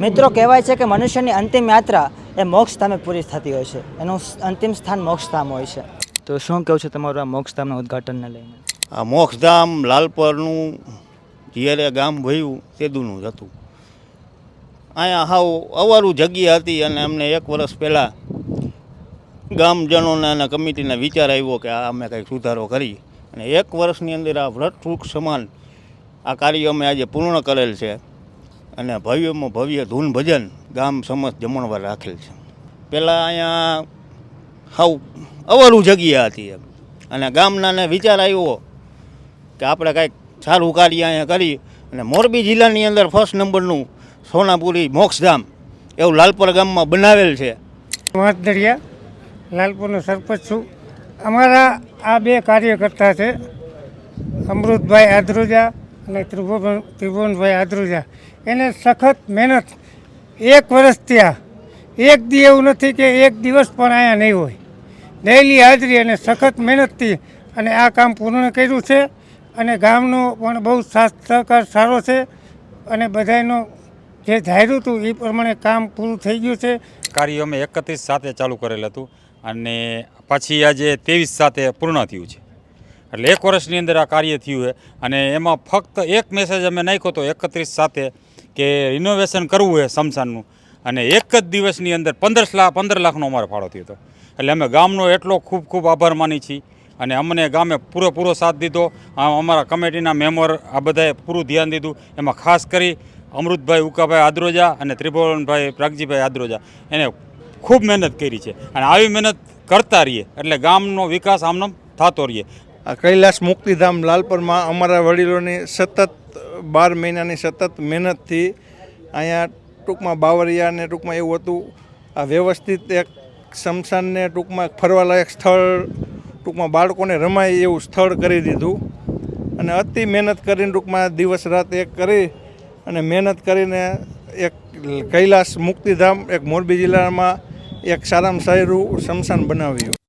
મિત્રો, કહેવાય છે કે મનુષ્યની અંતિમ યાત્રા એ મોક્ષ ધામે પૂરી થતી હોય છે. એનું અંતિમ સ્થાન મોક્ષધામ હોય છે. તો શું કહું છે તમારું આ મોક્ષધામના ઉદ્ઘાટનને લઈને? આ મોક્ષધામ લાલપરનું જ્યારે ગામ ભયું તેદુનું જ હતું. અહીંયા હાવ અવારું જગ્યા હતી અને અમને એક વર્ષ પહેલાં ગામજનોના અને કમિટીને વિચાર આવ્યો કે આ અમે કંઈક સુધારો કરી. અને એક વર્ષની અંદર આ વ્રત વૃક્ષ સમાન આ કાર્ય અમે આજે પૂર્ણ કરેલ છે. અને ભવ્યમાં ભવ્ય ધૂન ભજન ગામ સમસ્ત જમણવાર રાખેલ છે. પહેલાં અહીંયા હાવ અવારું જગ્યા હતી એમ. અને ગામનાને વિચાર આવ્યો કે આપણે કાંઈક સારું કાર્ય અહીંયા કરી અને મોરબી જિલ્લાની અંદર ફર્સ્ટ નંબરનું સોનાપુરી મોક્ષધામ એવું લાલપર ગામમાં બનાવેલ છે. વાંસદરિયા લાલપુરનો સરપંચ છું. અમારા આ બે કાર્યકર્તા છે, અમૃતભાઈ આદ્રુજા અને ત્રિભુવન, ત્રિભુવનભાઈ આદ્રુજા. એને સખત મહેનત. એક વર્ષ ત્યાં એક દી એવું નથી કે એક દિવસ પણ અહીંયા નહીં હોય. ડેલી હાજરી અને સખત મહેનતથી અને આ કામ પૂર્ણ કર્યું છે અને ગામનો પણ બહુ સાથ, સહકાર સારો છે અને બધાનો જે ધાર્યું હતું એ પ્રમાણે કામ પૂરું થઈ ગયું છે. કાર્ય અમે એકત્રીસ સાથે ચાલુ કરેલ હતું અને પછી આજે ત્રેવીસ સાથે પૂર્ણ થયું છે. એટલે એક વર્ષની અંદર આ કાર્ય થયું છે. અને એમાં ફક્ત એક મેસેજ અમે નાખ્યો હતો એકત્રીસ સાથે કે રિનોવેશન કરવું છે સમસાનનું અને એક જ દિવસની અંદર પંદર લાખ પંદર લાખનો અમારો ફાળો થયો હતો. એટલે અમે ગામનો એટલો ખૂબ ખૂબ આભાર માની છીએ. અને અમને ગામે પૂરેપૂરો સાથ દીધો. અમારા કમિટીના મેમ્બર આ બધાએ પૂરું ધ્યાન દીધું. એમાં ખાસ કરી અમૃતભાઈ ઉકાભાઈ આદ્રોજા અને ત્રિભુવનભાઈ પ્રાગજીભાઈ આદ્રોજા. એને ખૂબ મહેનત કરી છે. અને આવી મહેનત કરતા રહીએ. એટલે ગામનો વિકાસ આમનો થતો રહીએ. કૈલાસ મુક્તિધામ લાલપરમાં અમારા વડીલોની સતત બાર મહિનાની સતત મહેનતથી અહીંયા ટૂંકમાં બાવરિયાને ટૂંકમાં એવું હતું. આ વ્યવસ્થિત એક શમશાનને ટૂંકમાં ફરવાલાયક સ્થળ, ટૂંકમાં બાળકોને રમાય એવું સ્થળ કરી દીધું. અને અતિ મહેનત કરીને ટૂંકમાં દિવસ રાત એક કરી અને મહેનત કરીને એક કૈલાસ મુક્તિધામ, એક મોરબી જિલ્લામાં એક સારામાં સારું શમશાન બનાવ્યું.